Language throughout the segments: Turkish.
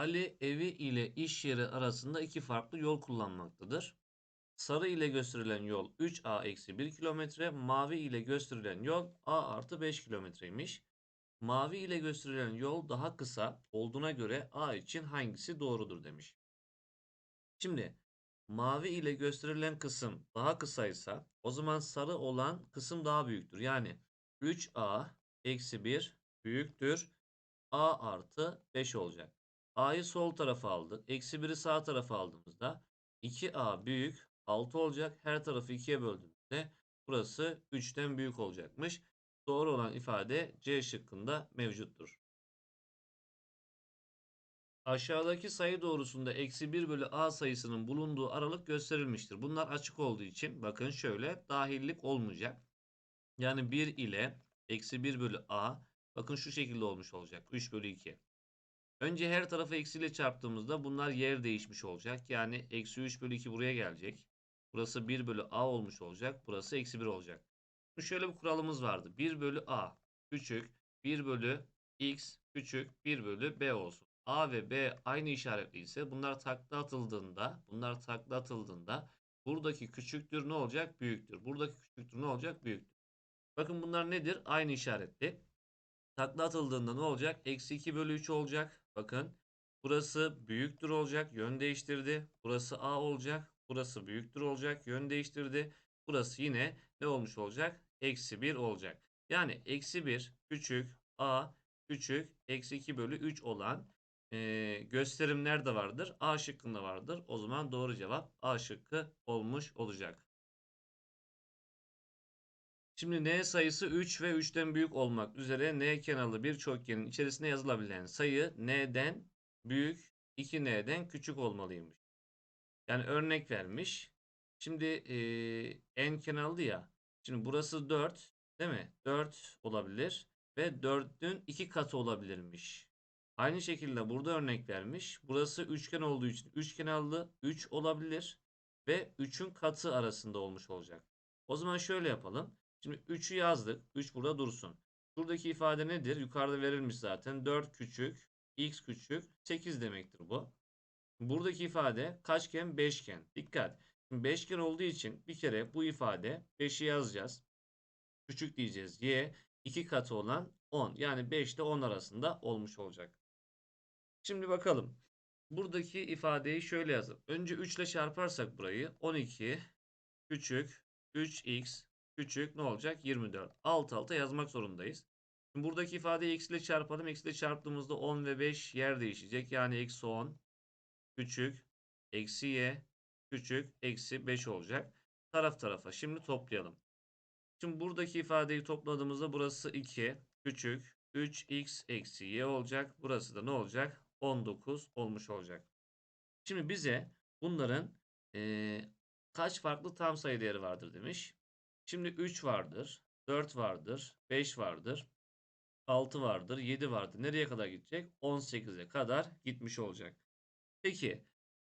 Ali evi ile iş yeri arasında iki farklı yol kullanmaktadır. Sarı ile gösterilen yol 3A eksi 1 kilometre, mavi ile gösterilen yol A artı 5 kilometreymiş. Mavi ile gösterilen yol daha kısa olduğuna göre A için hangisi doğrudur demiş. Şimdi mavi ile gösterilen kısım daha kısaysa o zaman sarı olan kısım daha büyüktür. Yani 3A eksi 1 büyüktür. A artı 5 olacak. A'yı sol tarafa aldık. Eksi 1'i sağ tarafa aldığımızda 2A büyük 6 olacak. Her tarafı 2'ye böldüğümüzde burası 3'ten büyük olacakmış. Doğru olan ifade C şıkkında mevcuttur. Aşağıdaki sayı doğrusunda eksi 1 bölü a sayısının bulunduğu aralık gösterilmiştir. Bunlar açık olduğu için bakın şöyle dahillik olmayacak. Yani 1 ile eksi 1 bölü a bakın şu şekilde olmuş olacak. 3 bölü 2. Önce her tarafı eksiyle çarptığımızda bunlar yer değişmiş olacak. Yani eksi 3 bölü 2 buraya gelecek. Burası 1 bölü a olmuş olacak. Burası eksi 1 olacak. Şimdi şöyle bir kuralımız vardı. 1 bölü a küçük 1 bölü x küçük 1 bölü b olsun. A ve B aynı işaretli ise bunlar takla atıldığında bunlar takla atıldığında buradaki küçüktür ne olacak? Büyüktür. Buradaki küçüktür ne olacak? Büyüktür. Bakın bunlar nedir? Aynı işaretli. Takla atıldığında ne olacak? Eksi 2 bölü 3 olacak. Bakın burası büyüktür olacak. Yön değiştirdi. Burası A olacak. Burası büyüktür olacak. Yön değiştirdi. Burası yine ne olmuş olacak? Eksi 1 olacak. Yani eksi 1 küçük A küçük eksi 2 bölü 3 olan e, gösterimler de vardır. A şıkkında vardır. O zaman doğru cevap A şıkkı olmuş olacak. Şimdi n sayısı 3 ve 3'ten büyük olmak üzere n kenarlı bir çokgenin içerisinde yazılabilen sayı n'den büyük 2n'den küçük olmalıymış. Yani örnek vermiş. Şimdi e, n kenarlı ya. Şimdi burası 4 değil mi? 4 olabilir ve 4'ün 2 katı olabilirmiş. Aynı şekilde burada örnek vermiş. Burası üçgen olduğu için üç kenarlı 3 olabilir ve 3'ün katı arasında olmuş olacak. O zaman şöyle yapalım. Şimdi 3'ü yazdık. 3 burada dursun. Şuradaki ifade nedir? Yukarıda verilmiş zaten. 4 küçük, x küçük, 8 demektir bu. Buradaki ifade kaçgen? Beşgen. Dikkat. Şimdi beşgen olduğu için bir kere bu ifade 5'i yazacağız. Küçük diyeceğiz. Y 2 katı olan 10. Yani 5 ile 10 arasında olmuş olacak. Şimdi bakalım. Buradaki ifadeyi şöyle yazalım. Önce 3 ile çarparsak burayı 12 küçük 3x küçük ne olacak? 24. Alt alta yazmak zorundayız. Şimdi buradaki ifadeyi x ile çarpalım. X ile çarptığımızda 10 ve 5 yer değişecek. Yani eksi 10 küçük eksi y küçük eksi 5 olacak. Taraf tarafa. Şimdi toplayalım. Şimdi buradaki ifadeyi topladığımızda burası 2 küçük 3x eksi y olacak. Burası da ne olacak? 19 olmuş olacak. Şimdi bize bunların e, kaç farklı tam sayı değeri vardır demiş. Şimdi 3 vardır, 4 vardır, 5 vardır, 6 vardır, 7 vardır. Nereye kadar gidecek? 18'e kadar gitmiş olacak. Peki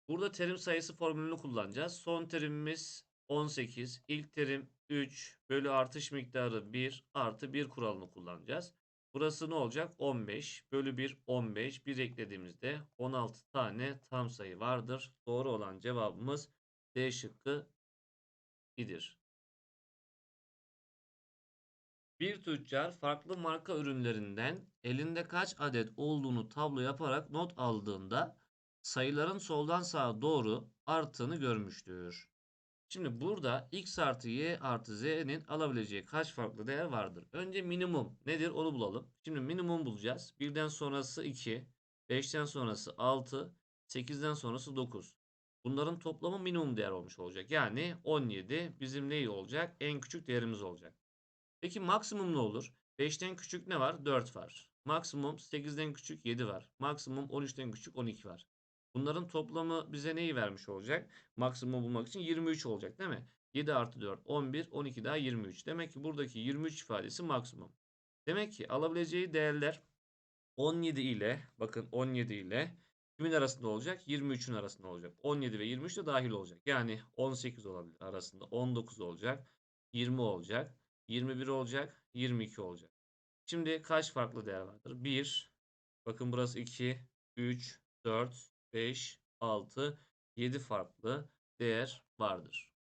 burada terim sayısı formülünü kullanacağız. Son terimimiz 18. İlk terim 3 bölü artış miktarı 1 artı 1 kuralını kullanacağız. Burası ne olacak? 15 bölü 1 15. 1 eklediğimizde 16 tane tam sayı vardır. Doğru olan cevabımız D şıkkı idir. Bir tüccar farklı marka ürünlerinden elinde kaç adet olduğunu tablo yaparak not aldığında sayıların soldan sağa doğru arttığını görmüştür. Şimdi burada x artı y artı z'nin alabileceği kaç farklı değer vardır? Önce minimum nedir onu bulalım. Şimdi minimum bulacağız. 1'den sonrası 2, 5'ten sonrası 6, 8'den sonrası 9. Bunların toplamı minimum değer olmuş olacak. Yani 17 bizim neyi olacak? En küçük değerimiz olacak. Peki maksimum ne olur? 5'ten küçük ne var? 4 var. Maksimum 8'den küçük 7 var. Maksimum 13'ten küçük 12 var. Bunların toplamı bize neyi vermiş olacak? Maksimum bulmak için 23 olacak değil mi? 7 artı 4 11 12 daha 23. Demek ki buradaki 23 ifadesi maksimum. Demek ki alabileceği değerler 17 ile bakın 17 ile kimin arasında olacak? 23'ün arasında olacak. 17 ve 23 de dahil olacak. Yani 18 olabilir arasında. 19 olacak. 20 olacak. 21 olacak. 22 olacak. Şimdi kaç farklı değer vardır? 1 bakın burası 2 3 4, 5, 6, 7 farklı değer vardır.